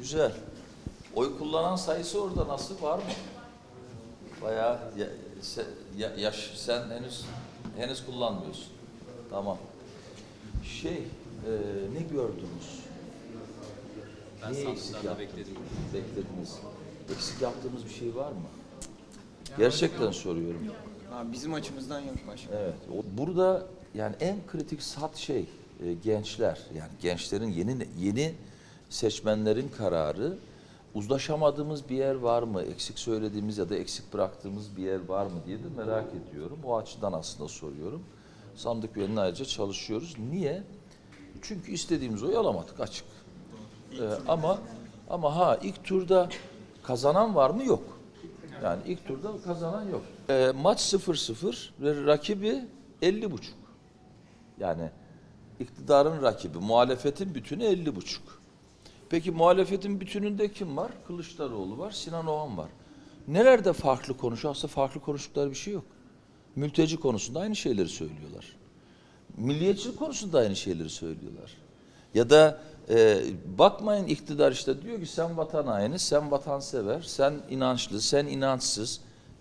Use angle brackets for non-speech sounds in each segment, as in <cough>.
Güzel. Oy kullanan sayısı orada nasıl var mı? Bayağı ya, se- ya- yaş sen henüz henüz kullanmıyorsun. Tamam. Şey e, ne gördünüz? Ben Niye eksik sandıklarda bekledim. Beklediniz. Eksik yaptığımız bir şey var mı? Gerçekten soruyorum. Abi bizim açımızdan yok başka. Evet. o- Burada yani en kritik sat şey e, gençler. Yani gençlerin yeni yeni seçmenlerin kararı uzlaşamadığımız bir yer var mı? Eksik söylediğimiz ya da eksik bıraktığımız bir yer var mı diye de merak ediyorum. O açıdan aslında soruyorum. Sandık üyelerine ayrıca çalışıyoruz. Niye? Çünkü istediğimiz oyu alamadık açık. Ee, ama ama ha ilk turda kazanan var mı? Yok. Yani ilk turda kazanan yok. Ee, maç 0-0 ve rakibi 50 buçuk. Yani iktidarın rakibi, muhalefetin bütünü 50 buçuk. Peki muhalefetin bütününde kim var? Kılıçdaroğlu var, Sinan Oğan var. Nelerde farklı konuşuyor? Aslında farklı konuştukları bir şey yok. Mülteci konusunda aynı şeyleri söylüyorlar. Milliyetçilik konusunda aynı şeyleri söylüyorlar. Ya da e, bakmayın iktidar işte diyor ki sen vatan haini, sen vatansever, sen inançlı, sen inançsız.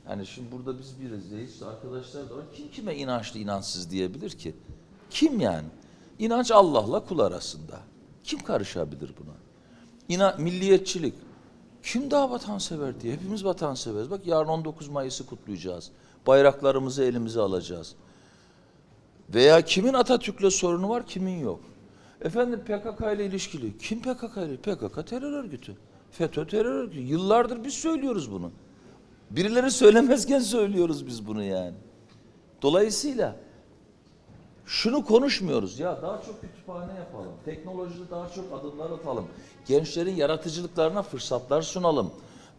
Yani şimdi burada biz biriz değil, arkadaşlar da var. Kim kime inançlı, inançsız diyebilir ki? Kim yani? İnanç Allah'la kul arasında. Kim karışabilir buna? İna, milliyetçilik. Kim daha vatansever diye? Hepimiz vatanseveriz. Bak yarın 19 Mayıs'ı kutlayacağız. Bayraklarımızı elimize alacağız. Veya kimin Atatürk'le sorunu var, kimin yok. Efendim PKK ile ilişkili. Kim PKK ile? PKK terör örgütü. FETÖ terör örgütü. Yıllardır biz söylüyoruz bunu. Birileri söylemezken <laughs> söylüyoruz biz bunu yani. Dolayısıyla şunu konuşmuyoruz ya daha çok kütüphane yapalım. Teknolojide daha çok adımlar atalım. Gençlerin yaratıcılıklarına fırsatlar sunalım.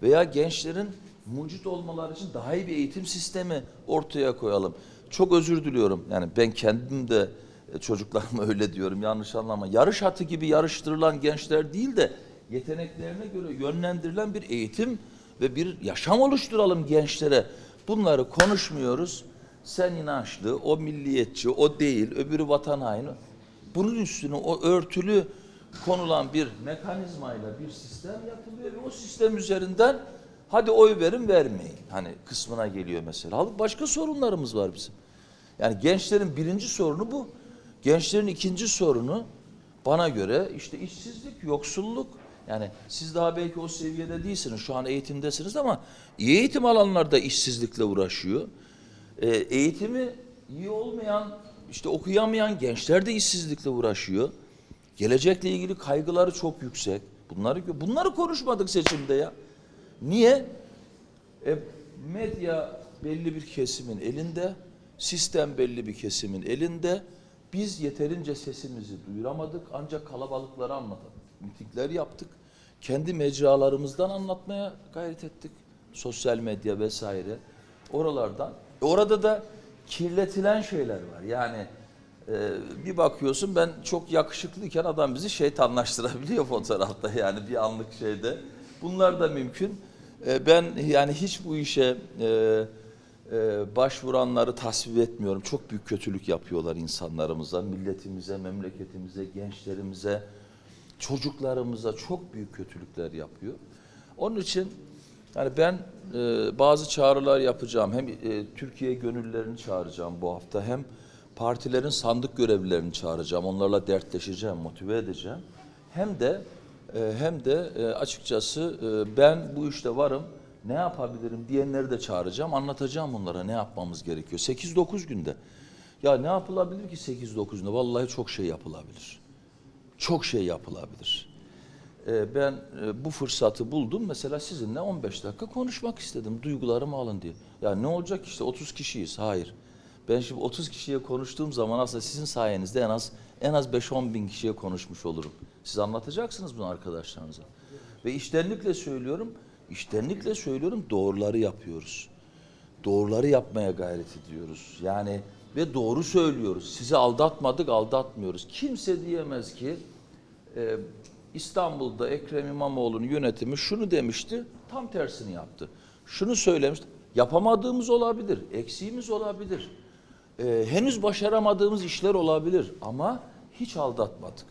Veya gençlerin mucit olmaları için daha iyi bir eğitim sistemi ortaya koyalım. Çok özür diliyorum. Yani ben kendim de e, çocuklarıma <laughs> öyle diyorum yanlış anlama. Yarış atı gibi yarıştırılan gençler değil de yeteneklerine göre yönlendirilen bir eğitim ve bir yaşam oluşturalım gençlere. Bunları konuşmuyoruz. Sen inançlı, o milliyetçi, o değil, öbürü vatan haini. Bunun üstüne o örtülü konulan bir mekanizmayla bir sistem yapılıyor ve o sistem üzerinden hadi oy verin vermeyin. Hani kısmına geliyor mesela. Halbuki başka sorunlarımız var bizim. Yani gençlerin birinci sorunu bu. Gençlerin ikinci sorunu bana göre işte işsizlik, yoksulluk. Yani siz daha belki o seviyede değilsiniz. Şu an eğitimdesiniz ama iyi eğitim alanlar da işsizlikle uğraşıyor. Ee, eğitimi iyi olmayan, işte okuyamayan gençler de işsizlikle uğraşıyor. Gelecekle ilgili kaygıları çok yüksek. Bunları bunları konuşmadık seçimde ya. Niye? E, medya belli bir kesimin elinde, sistem belli bir kesimin elinde. Biz yeterince sesimizi duyuramadık ancak kalabalıklara anlatadık. Mitingler yaptık. Kendi mecralarımızdan anlatmaya gayret ettik. Sosyal medya vesaire. Oralardan. Orada da kirletilen şeyler var. Yani e, bir bakıyorsun ben çok yakışıklıyken adam bizi şeytanlaştırabiliyor <laughs> fotoğrafta yani bir anlık şeyde. Bunlar da mümkün. E, ben yani hiç bu işe e, e, başvuranları tasvip etmiyorum. Çok büyük kötülük yapıyorlar insanlarımıza, milletimize, memleketimize, gençlerimize, çocuklarımıza çok büyük kötülükler yapıyor. Onun için yani ben e, bazı çağrılar yapacağım. Hem e, Türkiye gönüllülerini çağıracağım bu hafta hem partilerin sandık görevlilerini çağıracağım. Onlarla dertleşeceğim, motive edeceğim. Hem de e, hem de e, açıkçası e, ben bu işte varım. Ne yapabilirim diyenleri de çağıracağım. Anlatacağım onlara ne yapmamız gerekiyor. 8-9 günde. Ya ne yapılabilir ki 8-9 günde? Vallahi çok şey yapılabilir. Çok şey yapılabilir. Ee, ben e, bu fırsatı buldum. Mesela sizinle 15 dakika konuşmak istedim. Duygularımı alın diye. Ya ne olacak işte 30 kişiyiz. Hayır. Ben şimdi 30 kişiye konuştuğum zaman aslında sizin sayenizde en az en az 5-10 bin kişiye konuşmuş olurum. Siz anlatacaksınız bunu arkadaşlarınıza. Ve iştenlikle söylüyorum, iştenlikle söylüyorum doğruları yapıyoruz. Doğruları yapmaya gayret ediyoruz. Yani ve doğru söylüyoruz. Sizi aldatmadık, aldatmıyoruz. Kimse diyemez ki e, İstanbul'da Ekrem İmamoğlu'nun yönetimi şunu demişti, tam tersini yaptı. Şunu söylemişti, yapamadığımız olabilir, eksiğimiz olabilir. E, henüz başaramadığımız işler olabilir ama hiç aldatmadık.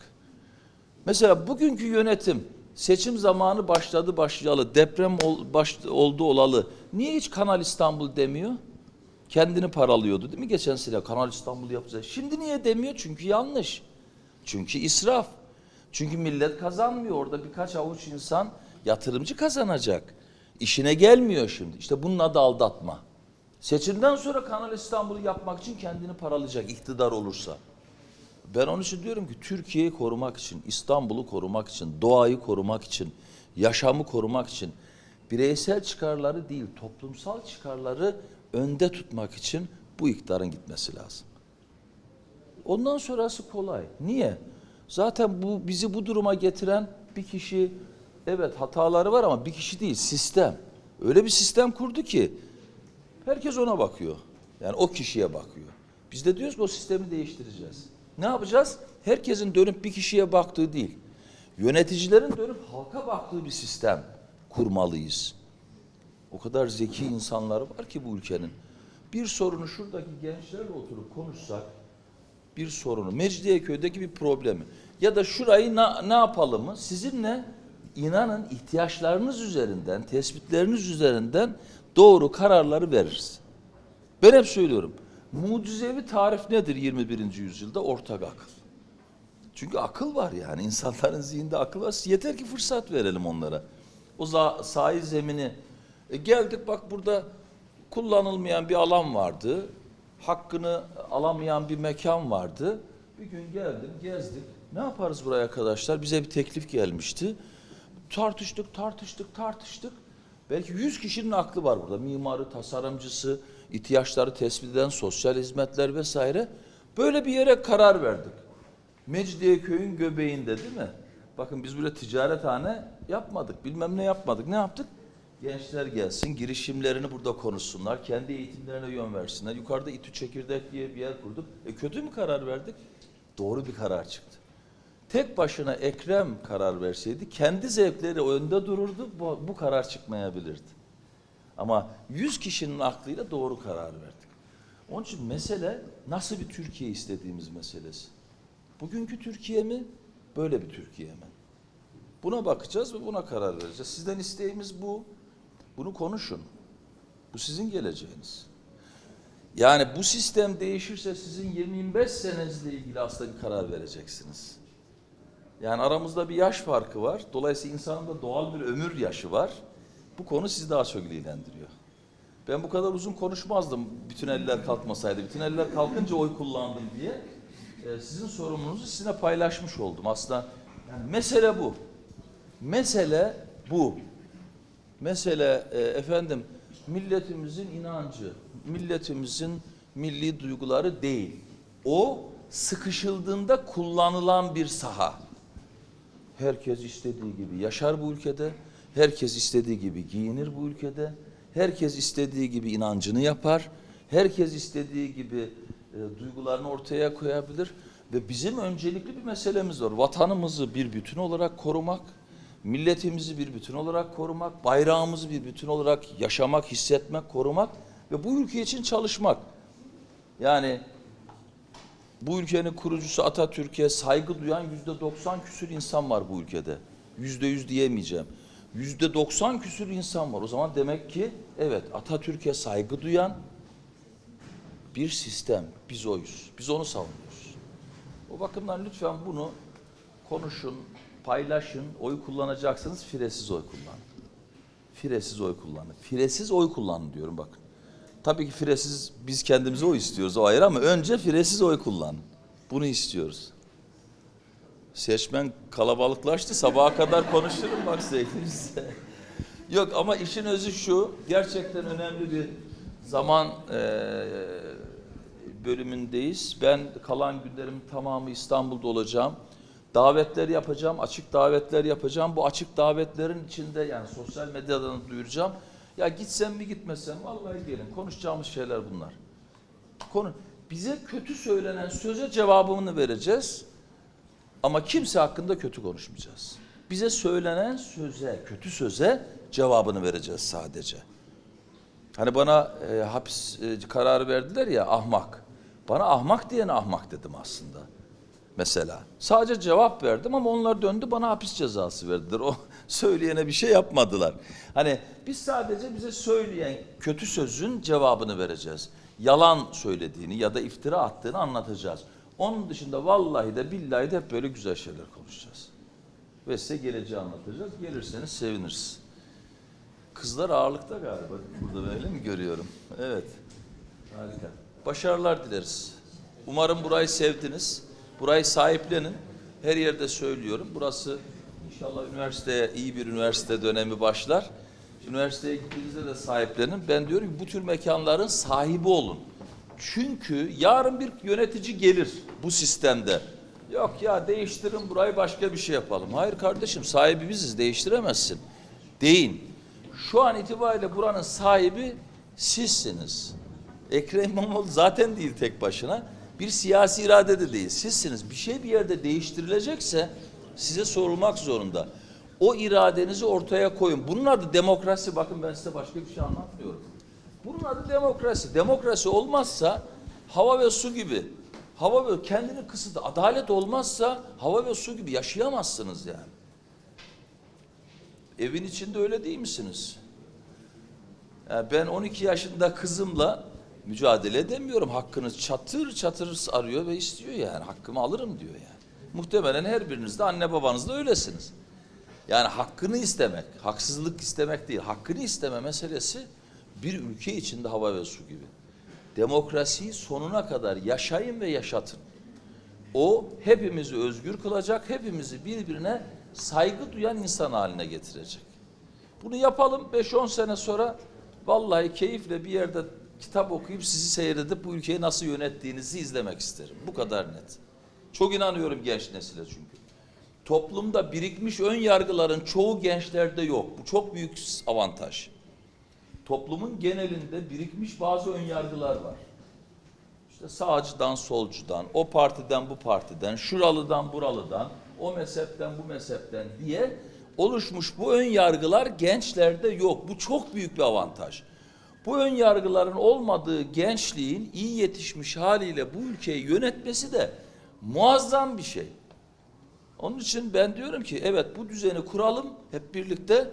Mesela bugünkü yönetim Seçim zamanı başladı başlayalı, deprem ol, baş, oldu olalı. Niye hiç Kanal İstanbul demiyor? Kendini paralıyordu değil mi geçen sene Kanal İstanbul yapacağız. Şimdi niye demiyor? Çünkü yanlış. Çünkü israf. Çünkü millet kazanmıyor. Orada birkaç avuç insan yatırımcı kazanacak. İşine gelmiyor şimdi. İşte bunun adı aldatma. Seçimden sonra Kanal İstanbul'u yapmak için kendini paralayacak iktidar olursa. Ben onun için diyorum ki Türkiye'yi korumak için, İstanbul'u korumak için, doğayı korumak için, yaşamı korumak için bireysel çıkarları değil toplumsal çıkarları önde tutmak için bu iktidarın gitmesi lazım. Ondan sonrası kolay. Niye? Zaten bu bizi bu duruma getiren bir kişi evet hataları var ama bir kişi değil sistem. Öyle bir sistem kurdu ki herkes ona bakıyor. Yani o kişiye bakıyor. Biz de diyoruz ki o sistemi değiştireceğiz. Ne yapacağız? Herkesin dönüp bir kişiye baktığı değil. Yöneticilerin dönüp halka baktığı bir sistem kurmalıyız. O kadar zeki insanlar var ki bu ülkenin. Bir sorunu şuradaki gençlerle oturup konuşsak, bir sorunu, Mecidiyeköy'deki bir problemi ya da şurayı ne, ne yapalım mı? Sizinle inanın ihtiyaçlarınız üzerinden, tespitleriniz üzerinden doğru kararları veririz. Ben hep söylüyorum. Mucizevi tarif nedir 21. yüzyılda? Ortak akıl. Çünkü akıl var yani. insanların zihninde akıl var. Yeter ki fırsat verelim onlara. O sahil zemini. E geldik bak burada kullanılmayan bir alan vardı. Hakkını alamayan bir mekan vardı. Bir gün geldim, gezdik. Ne yaparız buraya arkadaşlar? Bize bir teklif gelmişti. Tartıştık, tartıştık, tartıştık. Belki 100 kişinin aklı var burada. Mimarı, tasarımcısı, ihtiyaçları tespit eden, sosyal hizmetler vesaire. Böyle bir yere karar verdik. Mecidiyeköy'ün göbeğinde değil mi? Bakın biz böyle ticarethane yapmadık, bilmem ne yapmadık. Ne yaptık? Gençler gelsin, girişimlerini burada konuşsunlar, kendi eğitimlerine yön versinler. Yukarıda İTÜ Çekirdek diye bir yer kurduk. E kötü mü karar verdik? Doğru bir karar çıktı. Tek başına Ekrem karar verseydi kendi zevkleri önde dururdu, bu, bu karar çıkmayabilirdi. Ama 100 kişinin aklıyla doğru karar verdik. Onun için mesele nasıl bir Türkiye istediğimiz meselesi. Bugünkü Türkiye mi, böyle bir Türkiye mi? Buna bakacağız ve buna karar vereceğiz. Sizden isteğimiz bu. Bunu konuşun. Bu sizin geleceğiniz. Yani bu sistem değişirse sizin 20-25 senenizle ilgili aslında bir karar vereceksiniz. Yani aramızda bir yaş farkı var. Dolayısıyla insanın da doğal bir ömür yaşı var. Bu konu sizi daha çok ilgilendiriyor. Ben bu kadar uzun konuşmazdım bütün eller kalkmasaydı. Bütün eller kalkınca oy kullandım diye. Ee, sizin sorumunuzu sizinle paylaşmış oldum. Aslında yani mesele bu. Mesele bu. Mesele e, efendim milletimizin inancı, milletimizin milli duyguları değil. O sıkışıldığında kullanılan bir saha. Herkes istediği gibi yaşar bu ülkede. Herkes istediği gibi giyinir bu ülkede. Herkes istediği gibi inancını yapar. Herkes istediği gibi e, duygularını ortaya koyabilir. Ve bizim öncelikli bir meselemiz var. Vatanımızı bir bütün olarak korumak, milletimizi bir bütün olarak korumak, bayrağımızı bir bütün olarak yaşamak, hissetmek, korumak ve bu ülke için çalışmak. Yani bu ülkenin kurucusu Atatürk'e saygı duyan yüzde 90 küsür insan var bu ülkede. Yüzde yüz diyemeyeceğim. Yüzde 90 küsür insan var. O zaman demek ki evet Atatürk'e saygı duyan bir sistem. Biz oyuz. Biz onu savunuyoruz. O bakımdan lütfen bunu konuşun, paylaşın. Oy kullanacaksınız, firesiz oy kullanın. Firesiz oy kullanın. Firesiz oy kullanın diyorum bakın. Tabii ki firesiz biz kendimize oy istiyoruz o ayrı ama önce firesiz oy kullanın. Bunu istiyoruz. Seçmen kalabalıklaştı. Sabaha kadar konuşurum bak sevgili size. <laughs> Yok ama işin özü şu. Gerçekten önemli bir zaman eee, bölümündeyiz. Ben kalan günlerim tamamı İstanbul'da olacağım. Davetler yapacağım, açık davetler yapacağım. Bu açık davetlerin içinde yani sosyal medyadan duyuracağım. Ya gitsem mi gitmesem vallahi gelin. Konuşacağımız şeyler bunlar. Konu bize kötü söylenen söze cevabını vereceğiz. Ama kimse hakkında kötü konuşmayacağız. Bize söylenen söze, kötü söze cevabını vereceğiz sadece. Hani bana e, hapis e, kararı verdiler ya ahmak. Bana ahmak diyene ahmak dedim aslında. Mesela. Sadece cevap verdim ama onlar döndü bana hapis cezası verdiler. <laughs> O söyleyene bir şey yapmadılar. Hani biz sadece bize söyleyen kötü sözün cevabını vereceğiz. Yalan söylediğini ya da iftira attığını anlatacağız. Onun dışında vallahi de billahi de hep böyle güzel şeyler konuşacağız. Ve size geleceği anlatacağız. Gelirseniz seviniriz. Kızlar ağırlıkta galiba. Burada böyle mi görüyorum? Evet. Harika. Başarılar dileriz. Umarım burayı sevdiniz. Burayı sahiplenin. Her yerde söylüyorum. Burası inşallah üniversiteye iyi bir üniversite dönemi başlar. Üniversiteye gittiğinizde de sahiplenin. Ben diyorum ki bu tür mekanların sahibi olun. Çünkü yarın bir yönetici gelir bu sistemde. Yok ya değiştirin burayı başka bir şey yapalım. Hayır kardeşim sahibi biziz değiştiremezsin. Deyin. Şu an itibariyle buranın sahibi sizsiniz. Ekrem İmamoğlu zaten değil tek başına. Bir siyasi irade de değil. Sizsiniz. Bir şey bir yerde değiştirilecekse size sorulmak zorunda. O iradenizi ortaya koyun. Bunun adı demokrasi. Bakın ben size başka bir şey anlatmıyorum. Bunun adı demokrasi. Demokrasi olmazsa hava ve su gibi. Hava ve kendini kısıtı. Adalet olmazsa hava ve su gibi yaşayamazsınız yani. Evin içinde öyle değil misiniz? Yani ben 12 yaşında kızımla mücadele edemiyorum. Hakkını çatır çatır arıyor ve istiyor yani. Hakkımı alırım diyor yani. Muhtemelen her biriniz de anne babanız da öylesiniz. Yani hakkını istemek, haksızlık istemek değil, hakkını isteme meselesi bir ülke içinde hava ve su gibi. Demokrasiyi sonuna kadar yaşayın ve yaşatın. O hepimizi özgür kılacak, hepimizi birbirine saygı duyan insan haline getirecek. Bunu yapalım 5-10 sene sonra vallahi keyifle bir yerde kitap okuyup sizi seyredip bu ülkeyi nasıl yönettiğinizi izlemek isterim. Bu kadar net. Çok inanıyorum genç nesile çünkü. Toplumda birikmiş ön yargıların çoğu gençlerde yok. Bu çok büyük avantaj. Toplumun genelinde birikmiş bazı ön yargılar var. İşte sağcıdan solcudan, o partiden bu partiden, şuralıdan buralıdan, o mezhepten bu mezhepten diye oluşmuş bu ön yargılar gençlerde yok. Bu çok büyük bir avantaj. Bu ön yargıların olmadığı gençliğin iyi yetişmiş haliyle bu ülkeyi yönetmesi de muazzam bir şey. Onun için ben diyorum ki evet bu düzeni kuralım hep birlikte.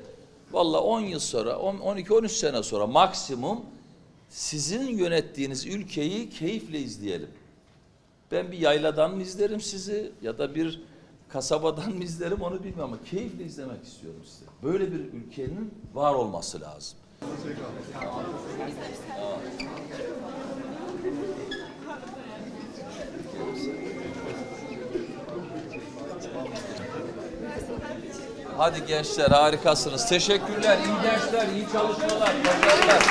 Valla 10 yıl sonra, 12-13 sene sonra maksimum sizin yönettiğiniz ülkeyi keyifle izleyelim. Ben bir yayladan mı izlerim sizi ya da bir kasabadan mı izlerim onu bilmiyorum ama keyifle izlemek istiyorum sizi. Böyle bir ülkenin var olması lazım. Hadi gençler harikasınız. Teşekkürler. iyi dersler, iyi çalışmalar. Başarılar.